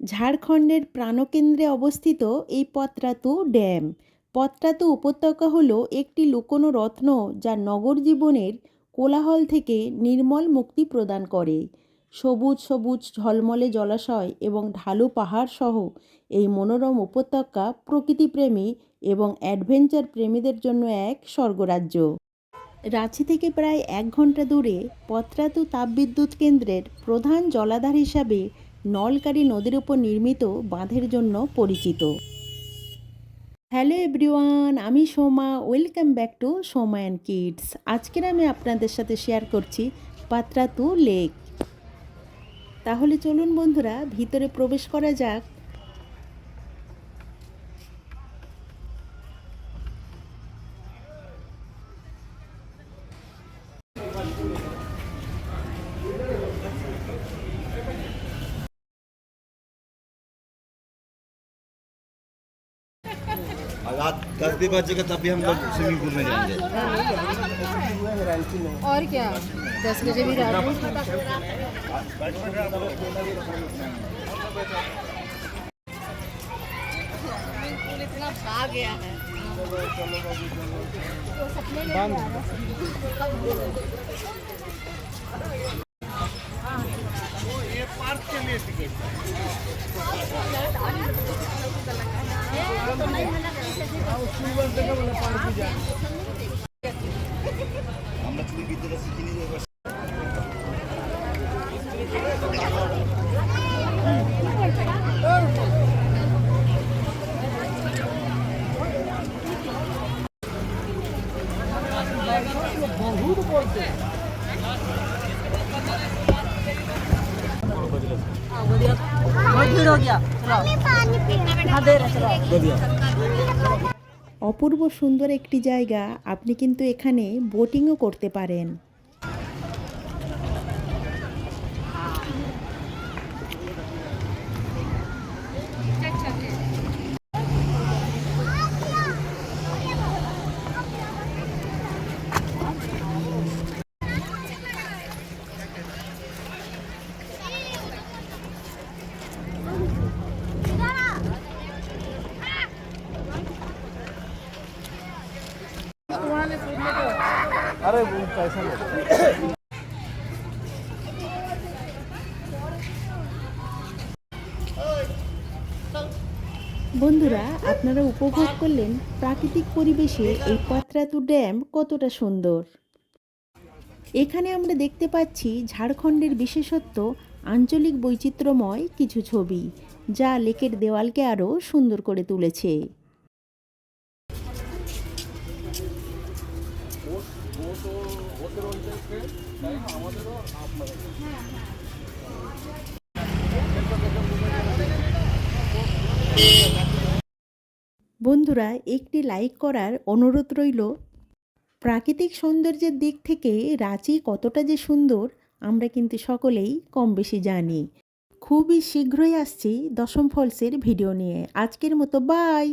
ঝাড়খণ্ডের প্রাণকেন্দ্রে অবস্থিত এই পত্রাতু ড্যাম। পত্রাতু উপত্যকা হলো একটি লুকোনো রত্ন যা নগর জীবনের কোলাহল থেকে নির্মল মুক্তি প্রদান করে। সবুজ সবুজ, ঝলমলে জলাশয় এবং ঢালু পাহাড় সহ এই মনোরম উপত্যকা প্রকৃতিপ্রেমী এবং অ্যাডভেঞ্চার প্রেমীদের জন্য এক স্বর্গরাজ্য। রাঁচি থেকে প্রায় এক ঘণ্টা দূরে পত্রাতু তাপবিদ্যুৎ কেন্দ্রের প্রধান জলাধার হিসাবে নলকারী নদীর উপর নির্মিত বাঁধের জন্য পরিচিত। হ্যালো এভরিওয়ান, আমি Soma. Welcome back to Soma and kids. আজকের আমি আপনাদের সাথে শেয়ার করছি পাত্রাতু লেক। তাহলে চলুন বন্ধুরা, ভিতরে প্রবেশ করা যাক। रात दस भी बजेगा तब भी हम लोग स्विमिंग पूल में जाएँगे। और क्या? दस बजे भी रात गया है। ये पार्क के लिए टिकट। আমরা চুরি বিদ্যুৎ শিখিনি যে এবার অপূর্ব সুন্দর একটি জায়গা আপনি কিন্তু এখানে বোটিংও করতে পারেন। বন্ধুরা, আপনারা উপভোগ করলেন প্রাকৃতিক পরিবেশে এই পাত্রাতু ড্যাম কতটা সুন্দর। এখানে আমরা দেখতে পাচ্ছি ঝাড়খণ্ডের বিশেষত্ব আঞ্চলিক বৈচিত্র্যময় কিছু ছবি, যা লেকের দেওয়ালকে আরও সুন্দর করে তুলেছে। বন্ধুরা, একটি লাইক করার অনুরোধ রইল। প্রাকৃতিক সৌন্দর্যের দিক থেকে রাঁচি কতটা যে সুন্দর, আমরা কিন্তু সকলেই কম বেশি জানি। খুবই শীঘ্রই আসছি দশম ফলসের ভিডিও নিয়ে। আজকের মতো বাই